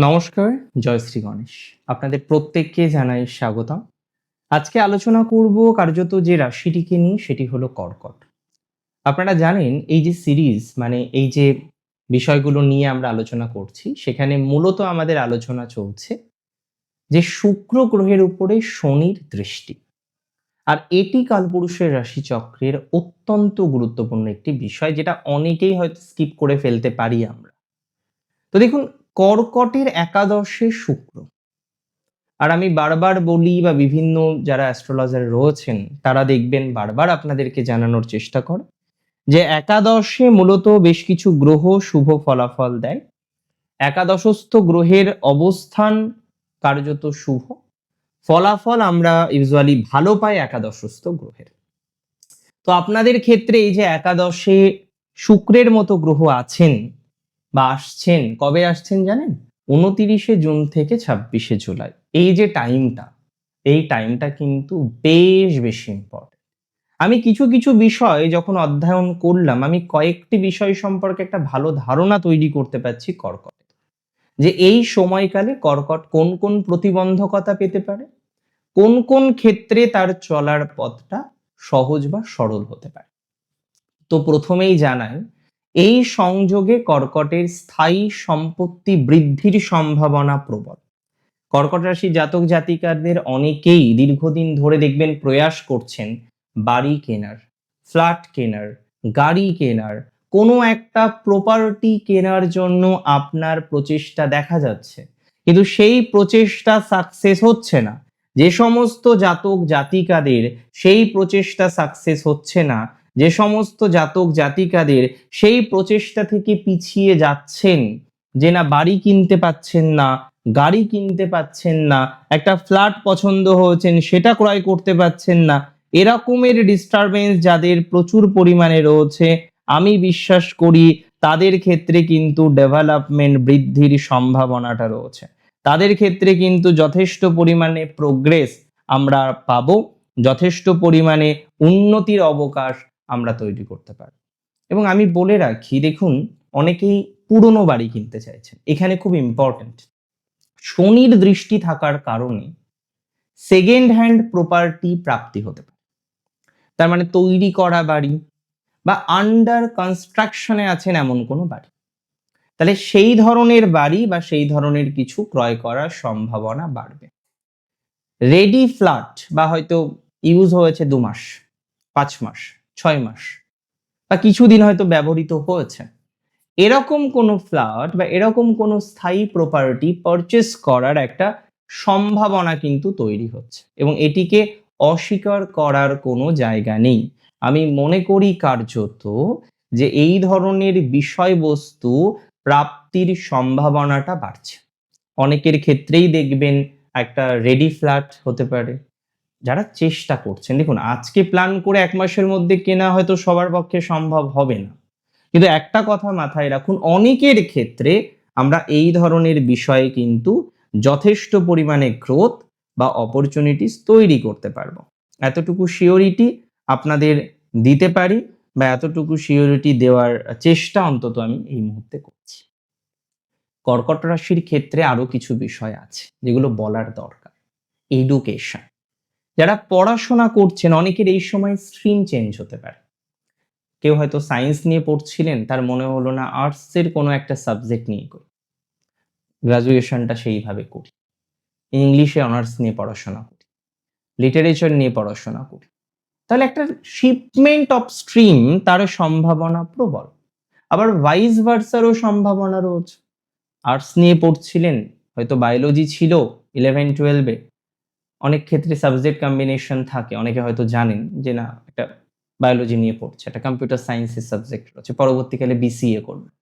নমস্কার, জয় শ্রী গণেশ। আপনাদের প্রত্যেককে জানাই স্বাগতম। আজকে আলোচনা করব কার্যত যে রাশিটিকে নিয়ে, সেটি হলো কর্কট। আপনারা জানেন, এই যে সিরিজ মানে এই যে বিষয়গুলো নিয়ে আমরা আলোচনা করছি, সেখানে মূলত আমাদের আলোচনা চলছে যে শুক্র গ্রহের উপরে শনির দৃষ্টি। আর এটি কালপুরুষের রাশিচক্রের অত্যন্ত গুরুত্বপূর্ণ একটি বিষয়, যেটা অনেকেই হয়তো স্কিপ করে ফেলতে পারি আমরা। তো দেখুন কর্কটের একাদশে শুক্র। আর আমি বারবার বলি বা বিভিন্ন যারা অ্যাস্ট্রোলজার রয়েছেন, তারা দেখবেন বারবার আপনাদেরকে জানানোর চেষ্টা করে যে একাদশে মূলত বেশ কিছু গ্রহ শুভ ফলাফল দেয়। একাদশস্থ গ্রহের অবস্থান কার্যত শুভ। ফলাফল আমরা ইউজুয়ালি ভালো পাই একাদশস্থ গ্রহের। তো আপনাদের ক্ষেত্রে এই যে একাদশে শুক্রের মতো গ্রহ আছেন বা আসছেন, কবে আসছেন জানেন? উনতিরিশে জুন থেকে ছাব্বিশে জুলাই। এই যে টাইমটা, এই টাইমটা কিন্তু বেশ, বেশি ইম্পর্টেন্ট আমি কিছু কিছু বিষয় যখন অধ্যয়ন করলাম, আমি কয়েকটি বিষয় সম্পর্কে একটা ভালো ধারণা তৈরি করতে পারছি কর্কটে। যে এই সময়কালে কর্কট কোন কোন প্রতিবন্ধকতা পেতে পারে? কোন কোন ক্ষেত্রে তার চলার পথটা সহজ বা সরল হতে পারে? তো প্রথমেই জানাই এই সংযোগে কর্কটের স্থায়ী সম্পত্তি বৃদ্ধির সম্ভাবনা প্রবল। কর্কট রাশি জাতক জাতিকাদের অনেকেই দীর্ঘদিন ধরে দেখবেন প্রয়াস করছেন বাড়ি কেনার, ফ্ল্যাট কেনার, গাড়ি কেনার, কোনো একটা প্রপার্টি কেনার জন্য আপনার প্রচেষ্টা দেখা যাচ্ছে। কিন্তু সেই প্রচেষ্টা সাকসেস হচ্ছে না। যে সমস্ত জাতক জাতিকাদের সেই প্রচেষ্টা সাকসেস হচ্ছে না। যে সমস্ত জাতক জাতিকাদের সেই প্রচেষ্টা থেকে পিছিয়ে যাচ্ছেন, যে না বাড়ি কিনতে পাচ্ছেন না, গাড়ি কিনতে পাচ্ছেন না, একটা ফ্ল্যাট পছন্দ হয়েছেন, সেটা ক্রয় করতে পাচ্ছেন না, এরকমের ডিস্টারবেন্স যাদের প্রচুর পরিমাণে রয়েছে, আমি বিশ্বাস করি তাদের ক্ষেত্রে কিন্তু ডেভেলপমেন্ট বৃদ্ধির সম্ভাবনাটা রয়েছে। তাদের ক্ষেত্রে কিন্তু যথেষ্ট পরিমাণে প্রোগ্রেস আমরা পাবো, যথেষ্ট পরিমাণে উন্নতির অবকাশ আমরা তৈরি করতে পারি। এবং আমি বলে রাখি, দেখুন, অনেকেই পুরনো বাড়ি কিনতে চাইছেন। এখানে খুব ইম্পর্ট্যান্ট শনির দৃষ্টি থাকার কারণে সেকেন্ড হ্যান্ড প্রপার্টি প্রাপ্তি হতে পারে। তার মানে তৈরি করা বাড়ি বা আন্ডার কনস্ট্রাকশনে আছেন এমন কোনো বাড়ি। তাহলে সেই ধরনের বাড়ি বা সেই ধরনের কিছু ক্রয় করার সম্ভাবনা বাড়বে। রেডি ফ্ল্যাট বা হয়তো ইউজ হয়েছে দু মাস, পাঁচ মাস। ছয় মাস বা কিছুদিন হয়তো ব্যবহৃত হয়েছে। এরকম কোনো ফ্ল্যাট বা এরকম কোনো স্থায়ী প্রপার্টি পারচেস করার একটা সম্ভাবনা কিন্তু তৈরি হচ্ছে এবং এটিকে অস্বীকার করার কোনো জায়গা নেই। আমি মনে করি কার্যত যে এই ধরনের বিষয়বস্তু প্রাপ্তির সম্ভাবনাটা বাড়ছে। অনেকের ক্ষেত্রেই দেখবেন একটা রেডি ফ্ল্যাট হতে পারে। যারা চেষ্টা করছেন, দেখুন, আজকে প্ল্যান করে এক মাসের মধ্যে কেনা হয়তো সবার পক্ষে সম্ভব হবে না। কিন্তু একটা কথা মাথায় রাখুন, অনেকের ক্ষেত্রে আমরা এই ধরনের বিষয়ে কিন্তু যথেষ্ট পরিমাণে গ্রোথ বা অপরচুনিটিস তৈরি করতে পারব। এতটুকু সিওরিটি আপনাদের দিতে পারি বা এতটুকু সিওরিটি দেওয়ার চেষ্টা অন্তত আমি এই মুহূর্তে করছি। কর্কট রাশির ক্ষেত্রে আরও কিছু বিষয় আছে যেগুলো বলার দরকার। এডুকেশন যারা পড়াশোনা করছেন, অনেকের এই সময় স্ট্রিম চেঞ্জ হতে পারে। কেউ হয়তো সায়েন্স নিয়ে পড়ছিলেন, তার মনে হলো না আর্টসের কোনো একটা সাবজেক্ট নিয়ে করি। গ্রাজুয়েশনটা সেইভাবে করি। ইংলিশে অনার্স নিয়ে পড়াশোনা করি। লিটারেচার নিয়ে পড়াশোনা করি। তাহলে একটা শিপমেন্ট অফ স্ট্রিম তার সম্ভাবনা প্রবল। আবার ভাইস ভার্সারও সম্ভাবনা রয়েছে। আর্টস নিয়ে পড়ছিলেন, হয়তো বায়োলজি ছিল ইলেভেন টুয়েলভে অনেক ক্ষেত্রে সাবজেক্ট কম্বিনেশন থাকে, অনেকে হয়তো জানেন যে না, একটা বায়োলজি নিয়ে পড়ছে, একটা কম্পিউটার সায়েন্সের সাবজেক্ট রয়েছে, পরবর্তীকালে বিসিএ করবেন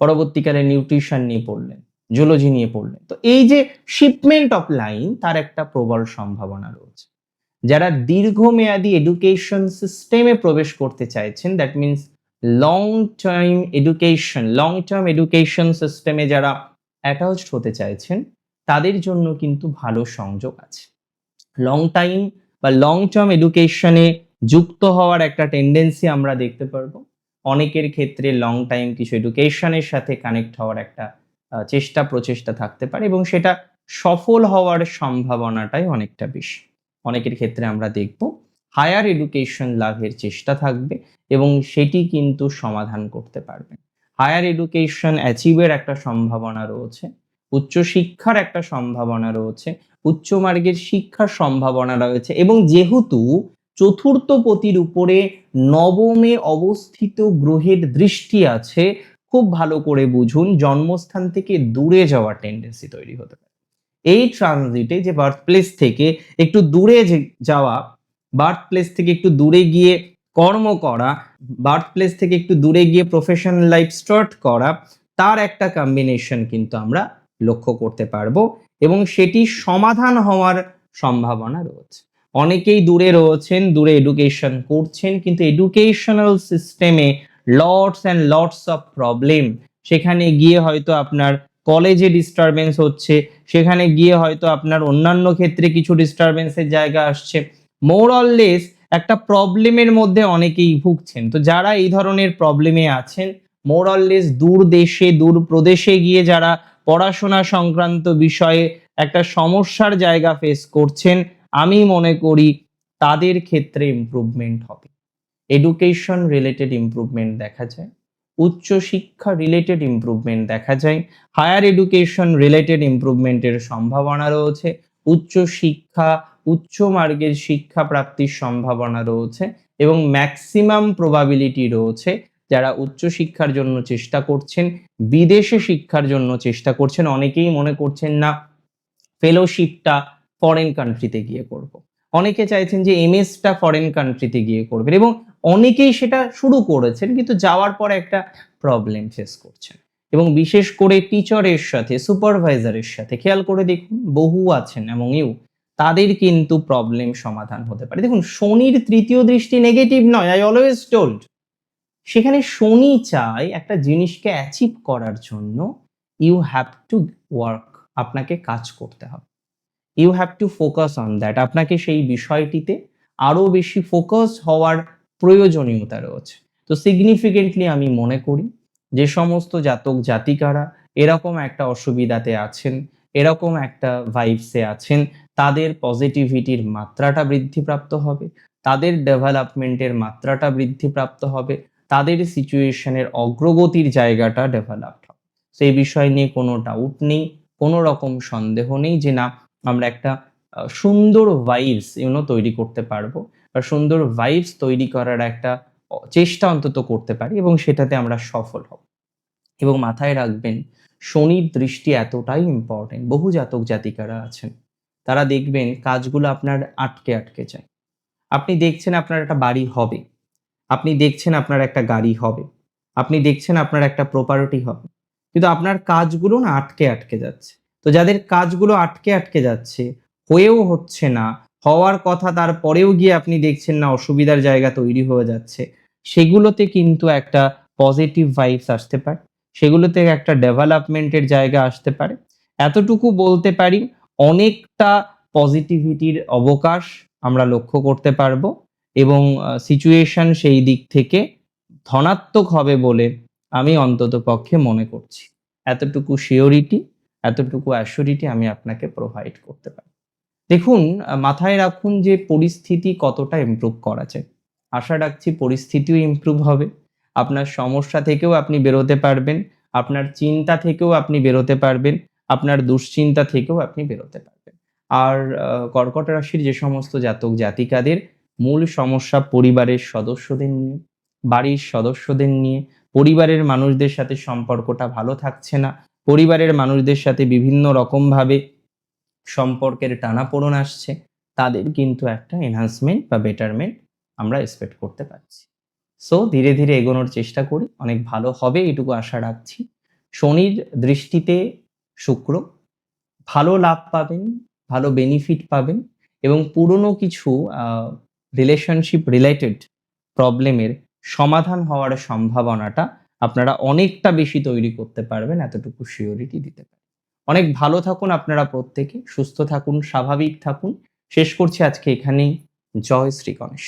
পরবর্তীকালে নিউট্রিশন নিয়ে পড়লেন জুলজি নিয়ে পড়লেন। তো এই যে শিপমেন্ট অফ লাইন তার একটা প্রবল সম্ভাবনা রয়েছে। যারা দীর্ঘমেয়াদী এডুকেশন সিস্টেমে প্রবেশ করতে চাইছেন that means long term education long term education সিস্টেমে যারা অ্যাটাচড হতে চাইছেন, তাদের জন্য কিন্তু ভালো সংযোগ আছে। লং টাইম বা লং টার্ম এডুকেশনে যুক্ত হওয়ার একটা টেন্ডেন্সি আমরা দেখতে পারব। অনেকের ক্ষেত্রে লং টাইম কিছু এডুকেশনের সাথে কানেক্ট হওয়ার একটা চেষ্টা প্রচেষ্টা থাকতে পারে এবং সেটা সফল হওয়ার সম্ভাবনাটাই অনেকটা বেশি। অনেকের ক্ষেত্রে আমরা দেখব হায়ার এডুকেশন লাভের চেষ্টা থাকবে এবং সেটি কিন্তু সমাধান করতে পারবে। হায়ার এডুকেশন অ্যাচিভের একটা সম্ভাবনা রয়েছে। উচ্চশিক্ষার একটা সম্ভাবনা রয়েছে, উচ্চ মার্গের শিক্ষার সম্ভাবনা রয়েছে এবং যেহেতু চতুর্থ পতির উপরে নবমে অবস্থিত গ্রহের দৃষ্টি আছে, খুব ভালো করে বুঝুন, জন্মস্থান থেকে দূরে যাওয়ার টেন্ডেন্সি তৈরি হতে পারে। এই ট্রানজিটে যে বার্থ প্লেস থেকে একটু দূরে যাওয়া বার্থ প্লেস থেকে একটু দূরে গিয়ে কর্ম করা বার্থ প্লেস থেকে একটু দূরে গিয়ে প্রফেশনাল লাইফ স্টার্ট করা, তার একটা কম্বিনেশন কিন্তু আমরা লক্ষ্য করতে পারব এবং সেটি সমাধান হওয়ার সম্ভাবনা রয়েছে। অনেকেই দূরে রয়েছেন, দূরে এডুকেশন করছেন, কিন্তু এডুকেশনাল সিস্টেমে lots and lots of problem সেখানে গিয়ে হয়তো আপনার কলেজে ডিস্টারবেন্স হচ্ছে, সেখানে গিয়ে হয়তো আপনার অন্যান্য ক্ষেত্রে কিছু ডিস্টারবেন্সের জায়গা আসছে। মোর লেস একটা প্রবলেমের মধ্যে অনেকেই ভুগছেন। তো যারা এই ধরনের প্রবলেমে আছেন মোর লেস দূর দেশে, দূর প্রদেশে গিয়ে যারা পড়াশোনা সংক্রান্ত বিষয়ে একটা সমস্যার জায়গা ফেস করছেন, আমি মনে করি তাদের ক্ষেত্রে ইমপ্রুভমেন্ট হবে। এডুকেশন রিলেটেড ইমপ্রুভমেন্ট দেখা যায়, উচ্চ শিক্ষা রিলেটেড ইম্প্রুভমেন্ট দেখা যায় হায়ার এডুকেশন রিলেটেড ইম্প্রুভমেন্টের সম্ভাবনা রয়েছে, উচ্চ শিক্ষা, উচ্চ মার্গের শিক্ষা প্রাপ্তির সম্ভাবনা রয়েছে এবং ম্যাক্সিমাম প্রবাবিলিটি রয়েছে যারা উচ্চ শিক্ষার জন্য চেষ্টা করছেন, বিদেশে শিক্ষার জন্য চেষ্টা করছেন, অনেকেই মনে করছেন না ফেলোশিপটা ফরেন কান্ট্রিতে গিয়ে করব। অনেকে চাইছেন যে এমএসটা ফরেন কান্ট্রিতে গিয়ে করবেন এবং অনেকেই সেটা শুরু করেছেন কিন্তু যাওয়ার পর একটা প্রবলেম ফেস করছেন। এবং বিশেষ করে টিচারের সাথে সুপারভাইজারের সাথে, খেয়াল করে দেখুন, বহু আছেন এবং ইউ তাদের কিন্তু প্রবলেম সমাধান হতে পারে। দেখুন, শনির তৃতীয় দৃষ্টি নেগেটিভ নয় আই অলওয়েজ টোল্ড সেখানে শনি চায় একটা জিনিসকে অ্যাচিভ করার জন্য ইউ হ্যাভ টু ওয়ার্ক আপনাকে কাজ করতে হবে। You have to focus on that আপনাকে সেই বিষয়টিতে আরও বেশি ফোকাস হওয়ার প্রয়োজনীয়তা রয়েছে। তো সিগনিফিকেন্টলি আমি মনে করি যে সমস্ত জাতক জাতিকারা এরকম একটা অসুবিধাতে আছেন, এরকম একটা ভাইবসে আছেন, তাদের পজিটিভিটির মাত্রাটা বৃদ্ধিপ্রাপ্ত হবে, তাদের ডেভেলপমেন্টের মাত্রাটা বৃদ্ধিপ্রাপ্ত হবে তাদের সিচুয়েশনের অগ্রগতির জায়গাটা ডেভেলপড হবে। সেই বিষয় নিয়ে কোনো ডাউট নেই, কোনো রকম সন্দেহ নেই যে না, আমরা একটা সুন্দর ভাইবস ইউনো তৈরি করতে পারব। বা সুন্দর ভাইবস তৈরি করার একটা চেষ্টা অন্তত করতে পারি এবং সেটাতে আমরা সফল হব। এবং মাথায় রাখবেন, শনির দৃষ্টি এতটাই ইম্পর্টেন্ট বহু জাতক জাতিকারা আছেন। তারা দেখবেন কাজগুলো আপনার আটকে আটকে যায়। আপনি দেখছেন আপনার একটা বাড়ি হবে। আপনি দেখছেন আপনার একটা গাড়ি হবে। আপনি দেখছেন আপনার একটা প্রপার্টি হবে। কিন্তু আপনার কাজগুলো না আটকে আটকে যাচ্ছে। তো যাদের কাজগুলো আটকে আটকে যাচ্ছে, হয়েও হচ্ছে না, হওয়ার কথা তারপরেও গিয়ে আপনি দেখছেন না অসুবিধার জায়গা তৈরি হয়ে যাচ্ছে, সেগুলোতে কিন্তু একটা পজিটিভ ভাইবস আসতে পারে। সেগুলোতে একটা ডেভেলপমেন্টের জায়গা আসতে পারে। এতটুকু বলতে পারি, অনেকটা পজিটিভিটির অবকাশ আমরা লক্ষ্য করতে পারব। এবং সিচুয়েশন সেই দিক থেকে ধনাত্মক হবে বলে আমি অন্তত পক্ষে মনে করছি। এতটুকু শিওরিটি এতটুকু অ্যাসিওরিটি আমি আপনাকে প্রোভাইড করতে পারি। দেখুন মাথায় রাখুন যে পরিস্থিতি কতটা ইমপ্রুভ করা যায়। আশা রাখছি পরিস্থিতিও ইমপ্রুভ হবে। আপনার সমস্যা থেকেও আপনি বেরোতে পারবেন। আপনার চিন্তা থেকেও আপনি বেরোতে পারবেন। আপনার দুশ্চিন্তা থেকেও আপনি বেরোতে পারবেন। আর কর্কট রাশির যে সমস্ত জাতক জাতিকাদের মূল সমস্যা পরিবারের সদস্যদের নিয়ে, বাড়ির সদস্যদের নিয়ে, পরিবারের মানুষদের সাথে সম্পর্কটা ভালো থাকছে না, পরিবারের মানুষদের সাথে বিভিন্ন রকমভাবে সম্পর্কের টানাপোড়ন আসছে, তাদের কিন্তু একটা এনহান্সমেন্ট বা বেটারমেন্ট আমরা এক্সপেক্ট করতে পারছি। সো ধীরে ধীরে এগোনোর চেষ্টা করি, অনেক ভালো হবে এটুকু আশা রাখছি। শনির দৃষ্টিতে শুক্র, ভালো লাভ পাবেন, ভালো বেনিফিট পাবেন এবং পুরনো কিছু রিলেশনশিপ রিলেটেড প্রবলেমের সমাধান হওয়ার সম্ভাবনাটা আপনারা অনেকটা বেশি তৈরি করতে পারবেন, এতটুকু সিওরিটি দিতে পারেন অনেক ভালো থাকুন আপনারা প্রত্যেকে, সুস্থ থাকুন, স্বাভাবিক থাকুন। শেষ করছি আজকে এখানেই। জয় শ্রী গণেশ।